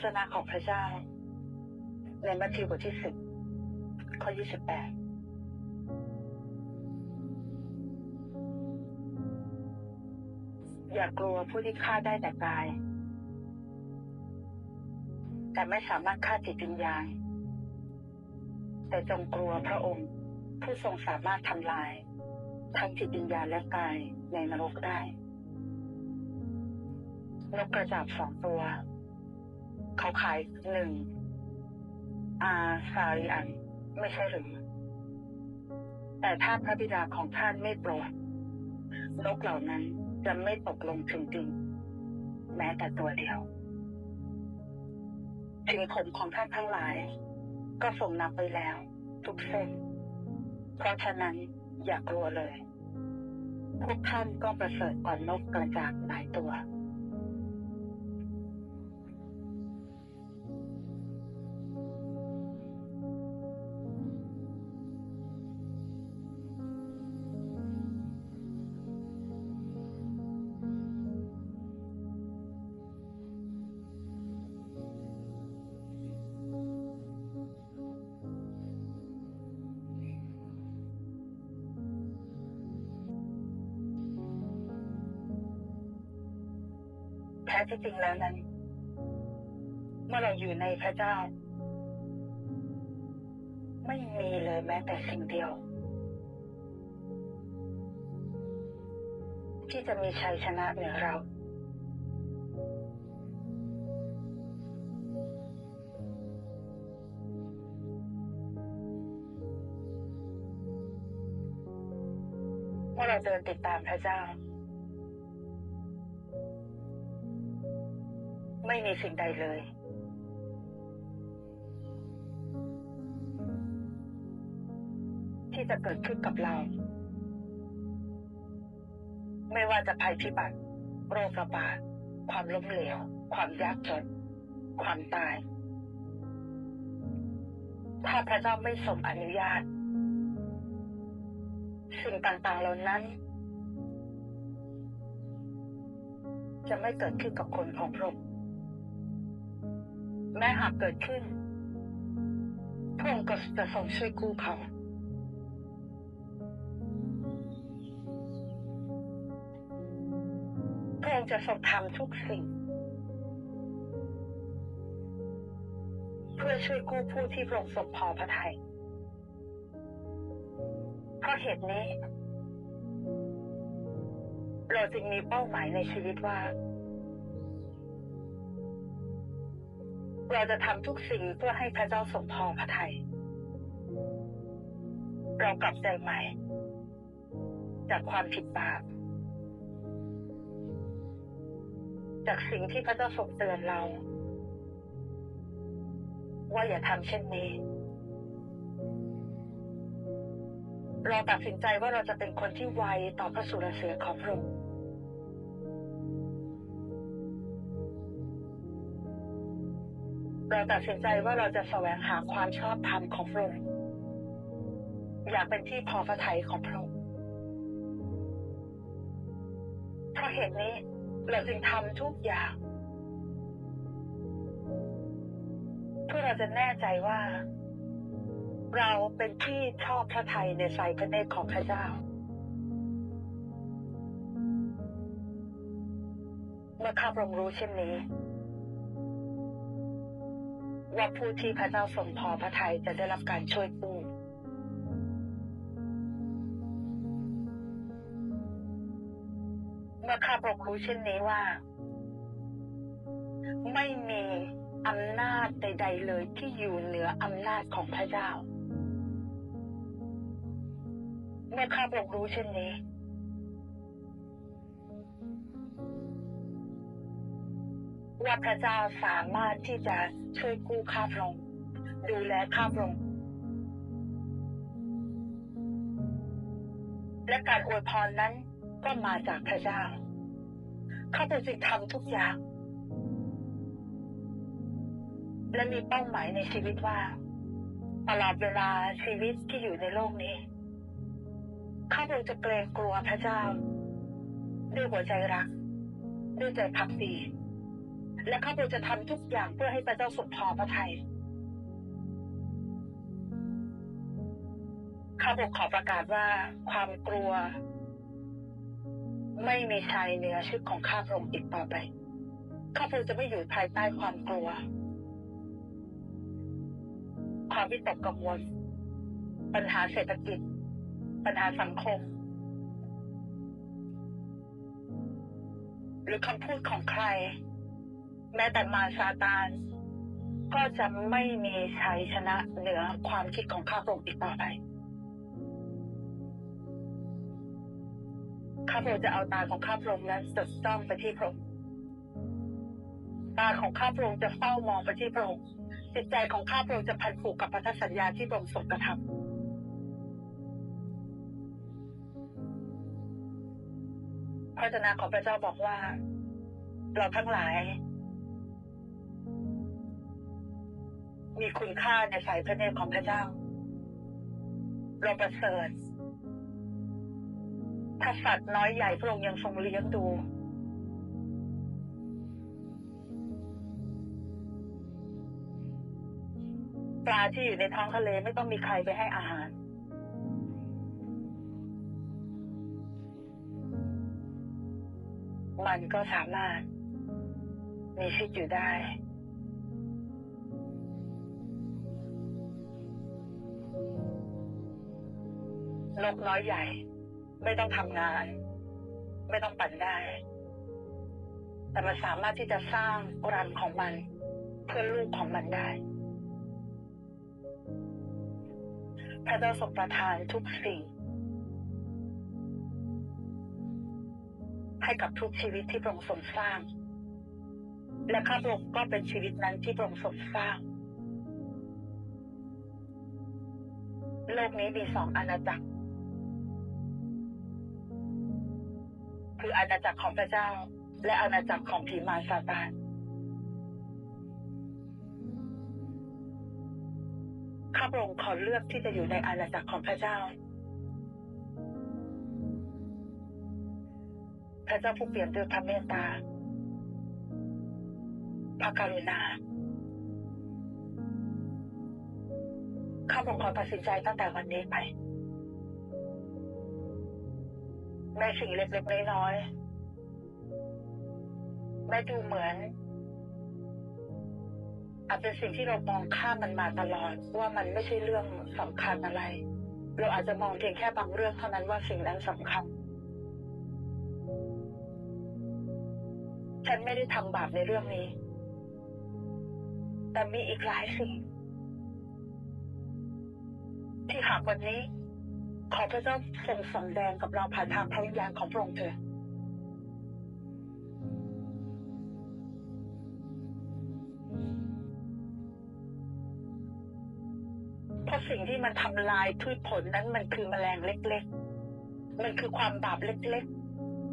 วจนะของพระเจ้า ในมัทธิวบทที่สิบข้อยี่สิบแปดอย่ากลัวผู้ที่ฆ่าได้แต่กาย แต่ไม่สามารถฆ่าจิตวิญญาณแต่จงกลัวพระองค์ ผู้ทรงสามารถทำลาย ทั้งจิตวิญญาณและกายในนรกได้นกกระจาบสองตัว เขาขายหนึ่งอาซาริอัน ไม่ใช่หรือ แต่ถ้าพระบิดาของท่านไม่โปรดนกเหล่านั้นจะไม่ตกลงถึงดินแม้แต่ตัวเดียวถึงผมของท่านทั้งหลาย ก็ส่งนับไปแล้ว ทุกเส้น เพราะฉะนั้นอย่ากลัวเลย พวกท่านก็ประเสริฐกว่านกกระจาบหลายตัว ท้ที่จริงแล้วนั้น เมื่อเราอยู่ในพระเจ้า ไม่มีเลยแม้แต่สิ่งเดียว ที่จะมีชัยชนะเหนือเราเมื่อเราเดินติดตามพระเจ้า ไม่มีสิ่งใดเลย ที่จะเกิดขึ้นกับเรา ไม่ว่าจะภัยพิบัติ โรคระบาด ความล้มเหลว ความยากจน ความตาย ถ้าพระเจ้าไม่ทรงอนุญาต สิ่งต่างๆเหล่านั้นจะไม่เกิดขึ้นกับคนของพระองค์ แม้หากเกิดขึ้นพระองค์ก็จะทรงช่วยกู้เขาพระองค์จะทรงทำทุกสิ่ง เพื่อช่วยกู้ผู้ที่พระองค์ทรงพอพระทัยเพราะเหตุนี้ เราจึงมีเป้าหมายในชีวิตว่า เราจะทำทุกสิ่งเพื่อให้พระเจ้าทรงพอพระทัยเรากลับใจใหม่ จากความผิดบาปจากสิ่งที่พระเจ้าทรงเตือนเรา ว่าอย่าทำเช่นนี้ เราตัดสินใจว่าเราจะเป็นคนที่ไวต่อพระสุรเสียงของพระองค์ เราตัดสินใจว่าเราจะแสวงหาความชอบธรรมของพระองค์อยากเป็นที่พอพระทัยของพระองค์เพราะเหตุนี้เราจึงทำทุกอย่าง เพื่อเราจะแน่ใจว่า เราเป็นที่ชอบพระทัยในสายพระเนตรของพระเจ้า เมื่อข้าพระองค์รู้เช่นนี้ ว่าผู้ที่พระเจ้าทรงพอพระทัยจะได้รับการช่วยกู้เมื่อข้าพระองค์รู้เช่นนี้ว่า ไม่มีอำนาจใด ๆ เลยที่อยู่เหนืออำนาจของพระเจ้า เมื่อข้าพระองค์รู้เช่นนี้ ว่าพระเจ้าสามารถที่จะช่วยกู้ข้าพระองค์ดูแลข้าพระองค์และการอวยพรนั้นก็มาจากพระเจ้า ข้าพระองค์จึงทำทุกอย่าง และมีเป้าหมายในชีวิตว่า ตลอดเวลาชีวิตที่อยู่ในโลกนี้ ข้าพระองค์จะเกรงกลัวพระเจ้า ด้วยหัวใจรัก ด้วยใจพักดี และข้าพเจ้าจะทำทุกอย่างเพื่อให้พระเจ้าทรงพอพระทัยข้าพเจ้าขอประกาศว่าความกลัว ไม่มีชัยเหนือชีวิตของข้าพระองค์อีกต่อไป ข้าพเจ้าจะไม่อยู่ภายใต้ความกลัว ความวิตกกังวล ปัญหาเศรษฐกิจ ปัญหาสังคม หรือคำพูดของใคร ม้แต่มารซาตานก็จะไม่มีชัยชนะเหนือความคิดของข้าพระองค์อีกต่อไป ข้าพระองค์จะเอาตาของข้าพระองค์นั้นจดจ้องไปที่พระองค์ตาของข้าพระองค์จะเฝ้ามองไปที่พระองค์จิตใจของข้าพระองค์จะพันผูกกับพันธสัญญาที่พระองค์ทรงกระทำพระเจ้าของพระเจ้าบอกว่า เราทั้งหลาย มีคุณค่าในสายพระเนตรของพระเจ้า เราประเสริฐถ้าสัตว์น้อยใหญ่พระองค์ยังทรงเลี้ยงดู ปลาที่อยู่ในท้องทะเลไม่ต้องมีใครไปให้อาหาร มันก็สามารถมีชีวิตอยู่ได้ นกน้อยใหญ่ ไม่ต้องทำงาน ไม่ต้องปั่นได้ แต่มันสามารถที่จะสร้างรังของมัน เพื่อลูกของมันได้ พระเจ้าทรงประทานทุกสิ่ง ให้กับทุกชีวิตที่พระองค์ทรงสร้าง และข้าพระองค์ก็เป็นชีวิตนั้นที่พระองค์ทรงสร้างโลกนี้มีสองอาณาจักร คืออาณาจักรของพระเจ้า และอาณาจักรของผีมารซาตานข้าพระองค์ขอเลือกที่จะอยู่ในอาณาจักรของพระเจ้า พระเจ้าผู้เปลี่ยนด้วยพระเมตตา พระกรุณา ข้าพระองค์ขอตัดสินใจตั้งแต่วันนี้ไป แม้สิ่งเล็กๆน้อยๆแม้ดูเหมือนอาจเป็นสิ่งที่เรามองข้ามมันมาตลอดว่ามันไม่ใช่เรื่องสำคัญอะไร เราอาจจะมองเพียงแค่บางเรื่องเท่านั้นว่าสิ่งนั้นสำคัญ ฉันไม่ได้ทำบาปในเรื่องนี้ แต่มีอีกหลายสิ่ง ที่หากวันนี้ ขอพระเจ้าทรงสำแดงกับเราผ่านทางพระวิญญาณของพระองค์เถิดเพราะสิ่งที่มันทำลายพืชผลนั้นมันคือแมลงเล็ก ๆ มันคือความบาปเล็ก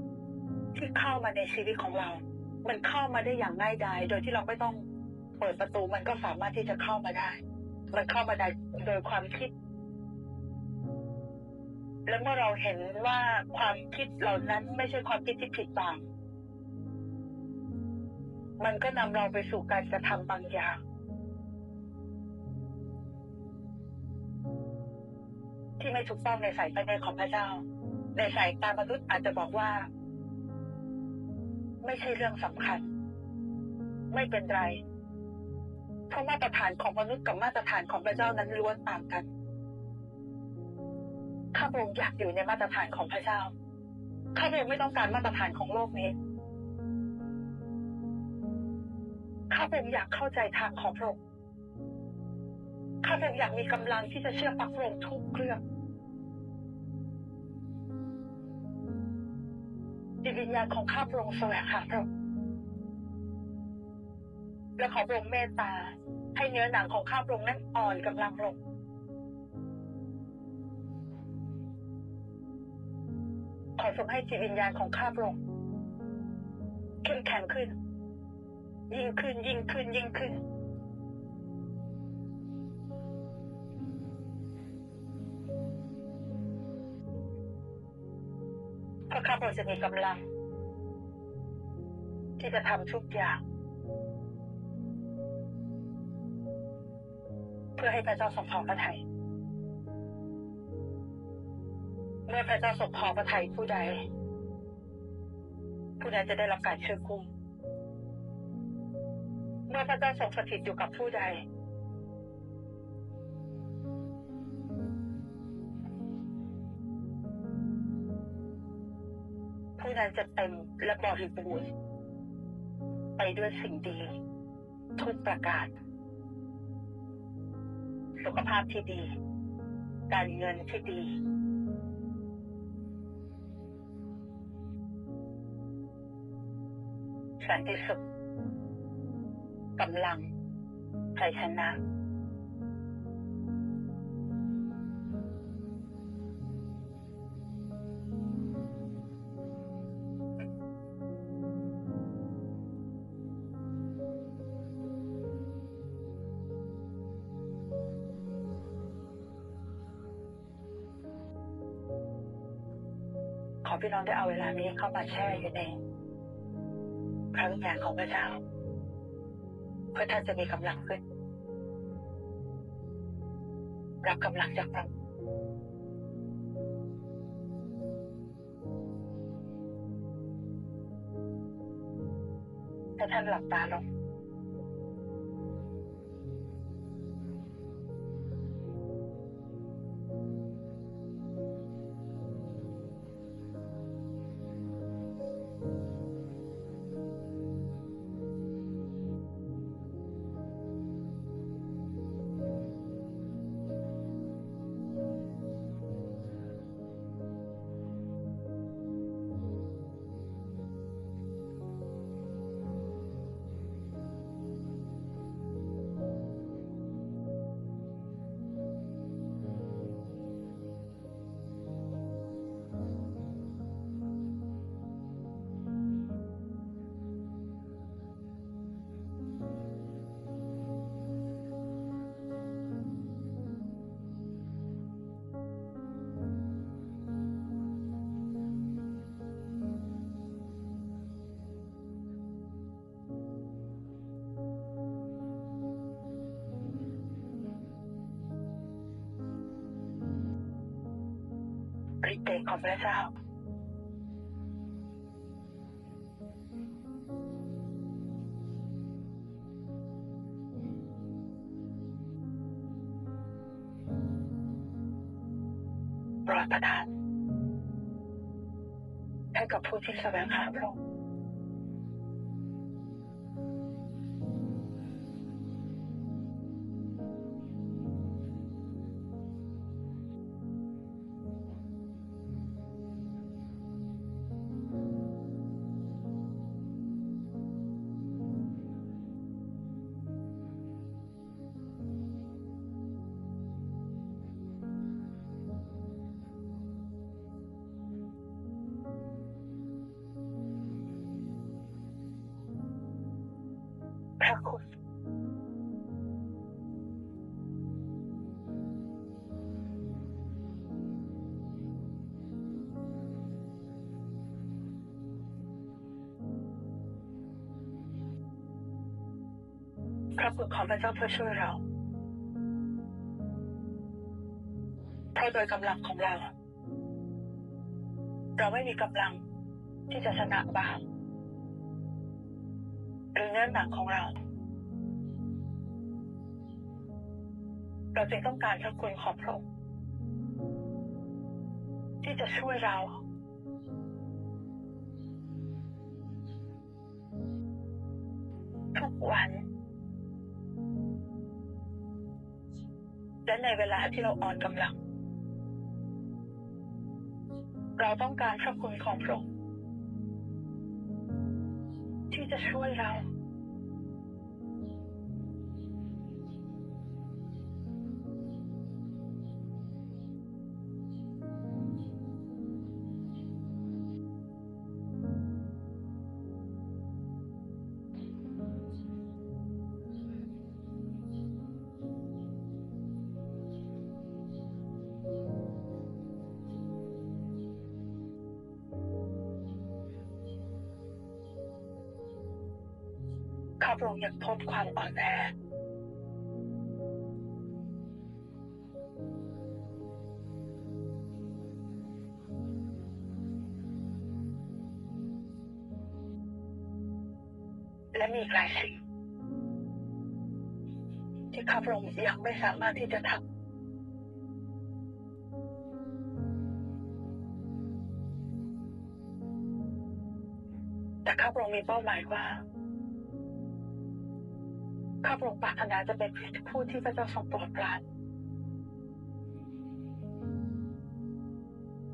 ๆ ที่เข้ามาในชีวิตของเรา มันเข้ามาได้อย่างง่ายดายโดยที่เราไม่ต้องเปิดประตูมันก็สามารถที่จะเข้ามาได้ มันเข้ามาได้โดยความคิด และเมื่อเราเห็นว่าความคิดเหล่านั้นไม่ใช่ความคิดที่ผิดบาง มันก็นำเราไปสู่การกระทำบางอย่าง ที่ไม่ถูกต้องในสายตาของพระเจ้า ในสายตามนุษย์อาจจะบอกว่า ไม่ใช่เรื่องสำคัญ ไม่เป็นไร เพราะมาตรฐานของมนุษย์กับมาตรฐานของพระเจ้านั้นล้วนต่างกัน พระองค์อยากอยู่ในมาตรฐานของพระเจ้าข้าพระองค์ไม่ต้องการมาตรฐานของโลกนี้ข้าพระองค์อยากเข้าใจทางของพระองค์ข้าพระองค์อยากมีกำลังที่จะเชื่อฟังพระองค์ทุกเรื่องจิตวิญญาณของข้าพระองค์แสวงหาพระองค์และขอพระองค์เมตตาให้เนื้อหนังของข้าพระองค์นั้นอ่อนกำลังลง ขอส่งให้จิตวิญญาณของข้าพระงเข้มแข็งขึ้น ยิ่งขึ้นยิ่งขึ้นยิ่งขึ้นพระข้าพรงจะมีกำลัง ที่จะทำทุกอย่าง เพื่อให้พระเจ้าทรงพอระทย เมื่อพระเจ้าทรงพอพระทัยผู้ใด ผู้นั้นจะได้รับการช่วยกู้เมื่อพระเจ้าทรงสถิตอยู่กับผู้ใด ผู้นั้นจะเต็มและบริบูรณ์ไปด้วยสิ่งดี ทุกประการ สุขภาพที่ดี การเงินที่ดี สันติสุขกำลังชัยชนะขอพี่น้องได้เอาเวลานี้เข้ามาแช่อยู่ใน พระวิญญาณของพระเจ้าเพื่อท่านจะมีกำลังขึ้น รับกำลังจากพระถ้าท่านหลับตาลง ฤทธิ์เดชของพระเจ้า โปรดประทานให้กับผู้ที่แสวงหาพระองค์ ระคุณพระบุตรของพระเจ้าเพื่อช่วยเราเพราะโดยกำลังของเรา เราไม่มีกำลังที่จะชนะบาป หนื้อหนังของเรา เราจึงต้องการพระคุณของพระองค์ที่จะช่วยเราทุกวัน และในเวลาที่เราอ่อนกำลัง เราต้องการพระคุณของพระองค์ที่จะช่วยเรา ข้าพระองค์ยังพบความอ่อนแอและมีหลายสิ่ง ที่ข้าพระองค์ยังไม่สามารถที่จะทำแต่ข้าพระองค์มีเป้าหมายว่า ข้าพระองค์ปรารถนาจะเป็นผู้ที่พระเจ้าทรงโปรดปราน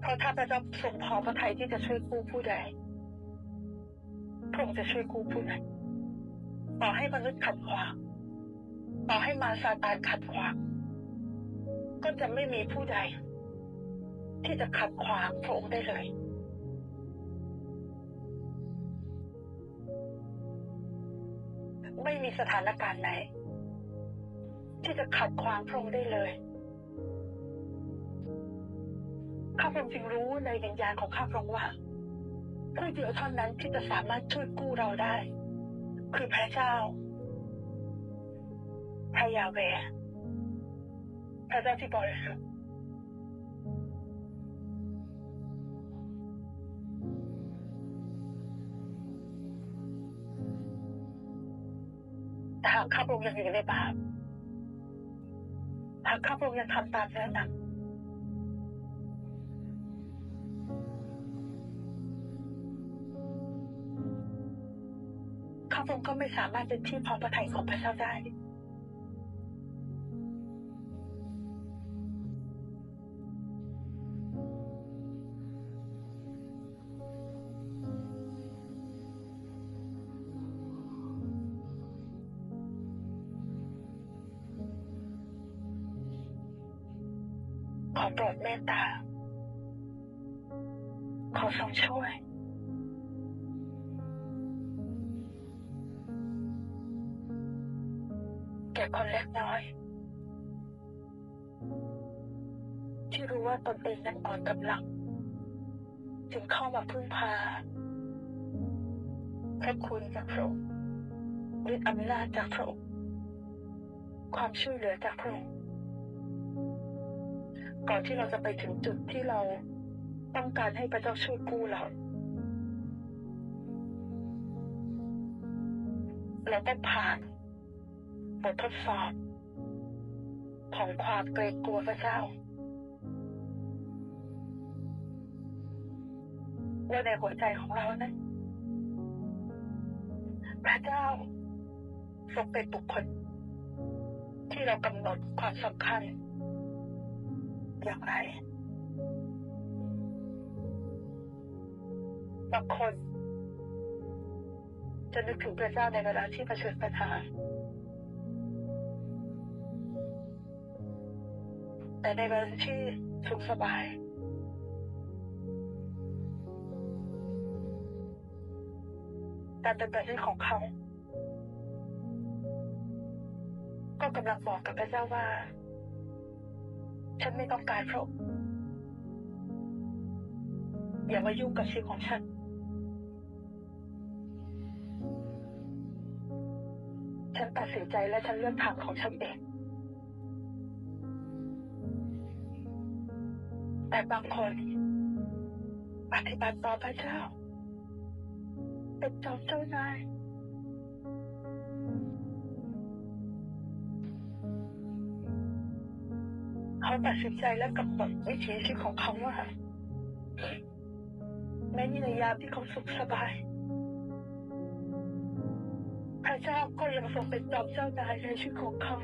เพราะถ้าพระเจ้าทรงพอพระทัยที่จะช่วยกู้ผู้ใดพระองค์จะช่วยกู้ผู้นั้นต่อให้มนุษย์ขัดขวางต่อให้มาซาตานขัดขวางก็จะไม่มีผู้ใด ที่จะขัดขวางพระองค์ได้เลย มีสถานการณ์ไหน ที่จะขัดขวางพระองค์ได้เลยข้าพระองค์จึงรู้ในวิญญาณของข้าพระองค์ว่าผู้เดียวเท่านั้นที่จะสามารถช่วยกู้เราได้ คือพระเจ้า พระยาเว พระเจ้าที่บริสุทธิ์ากข้าพระองค์ยังอยู่ในบาปหากข้าพระองค์ยังทำตามเนื้อหนังข้าพระองค์ก็ไม่สามารถเป็นที่พอพระทัยของพระเจ้าได้ อโปรดเมตตา ขอทรงช่วย แก่คนเล็กน้อย ที่รู้ว่าตนเองนั้นอ่อนกำลัง จึงเข้ามาพึ่งพาพระคุณจากพระองค์ฤทธิอำนาจจากพระองค์ความช่วยเหลือจากพระองค์ ก่อนที่เราจะไปถึงจุดที่เราต้องการให้พระเจ้าช่วยกู้เรา เราต้องผ่านบททดสอบ ของความเกรงกลัวพระเจ้า ว่าในหัวใจของเรานั้นพระเจ้าทรงเป็นบุคคล ที่เรากำหนดความสำคัญ อย่างไร บางคน จะนึกถึงพระเจ้าในเวลาที่เผชิญปัญหา แต่ในเวลาที่สุขสบาย การเป็นแบบนี้ของเขา ก็กำลังบอกกับพระเจ้าว่า ฉันไม่ต้องการพระองค์อย่ามายุ่งกับชีวิตของฉัน ฉันตัดสินใจและฉันเลือกทางของฉันเอง แต่บางคนปฏิบัติต่อพระเจ้า เป็นจอมเจ้านาย เขาตัดสินใจและกำหนดวิถีชีวิตของเขาว่าแม้ในยามที่เขาสุขสบาย พระเจ้าก็ยังทรงเป็นจอมเจ้านายในชีวิตของเขา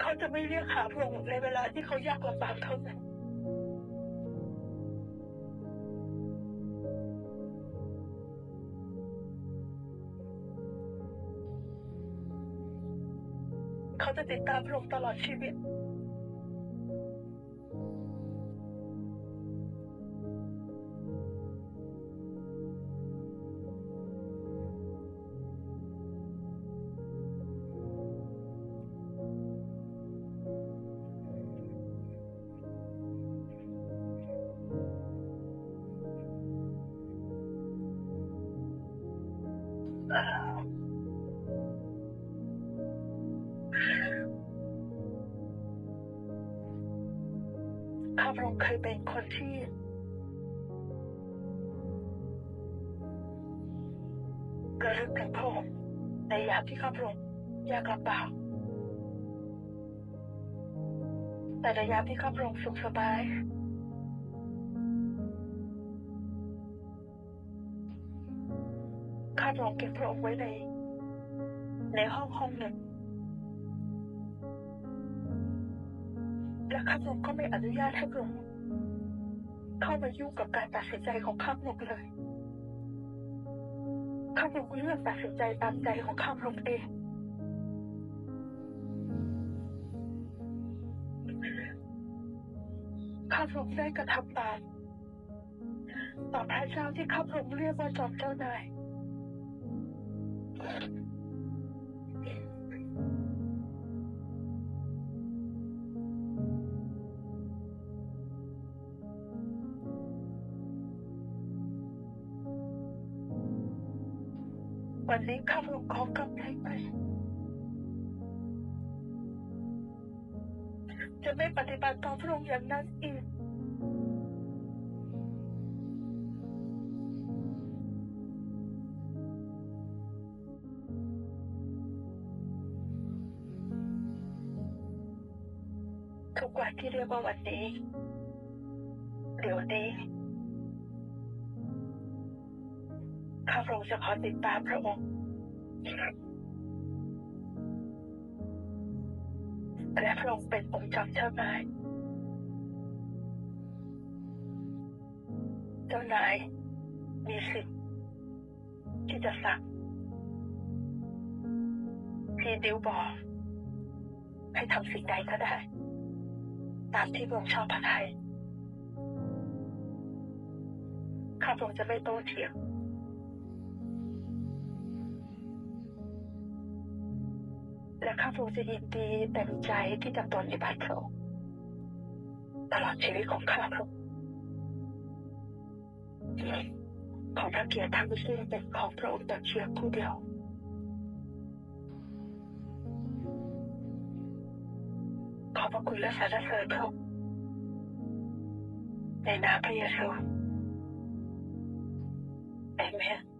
เขาจะไม่เรียกหาพระองค์ในเวลาที่เขายากลำบากเท่านั้น ติดตามพระองค์ตลอดชีวิตข้ เคยเป็นคนที่กระลึกถึงพระองค์ในยามที่ข้าพระองค์ยากลำบากแต่ในยามที่ข้าพระองค์สุขสบาย ข้าพระองค์เก็บพระองค์ไว้ใน ในห้องห้องหนึ่ง และข้าพระองค์ก็ไม่อนุญาตให้พระองค์ เข้ามายุ่งกับการตัดสินใจของข้าพระองเลยข้าพระองเลือกตัดสินใจตามใจของข้าพรงเองข้าพรงได้กระทำตามต่อพระเจ้าที่ข้าพรงเรียกว่าจอมเจ้านาย วันนี้ข้าพระองค์ขอกำไรไป จะไม่ปฏิบัติต่อพระองค์อย่างนั้นอีกทุกวันที่เรียกว่าวันนี้เดี๋ยวนี้ ระองค์จะขอติดตามพระองค์และพระองค์เป็นองค์จอมเจ้านายเจ้านายมีสิทธิ์ที่จะสั่งที่ดิวบอกให้ทำสิ่งใดก็ได้ ตามที่พระองค์ชอบพระทัยข้าพระองค์จะไม่โต้เถียง และข้าพระองค์จะยินดีเต็มใจที่จะปฏิบัติพระองค์ตลอดชีวิตของข้าพระองค์ขอพระเกียรติทั้งสิ้นเป็นของพระองค์แต่เพียงผู้เดียวขอบพระคุณและสรรเสริญพระองค์ในนามพระเยซูเอเมน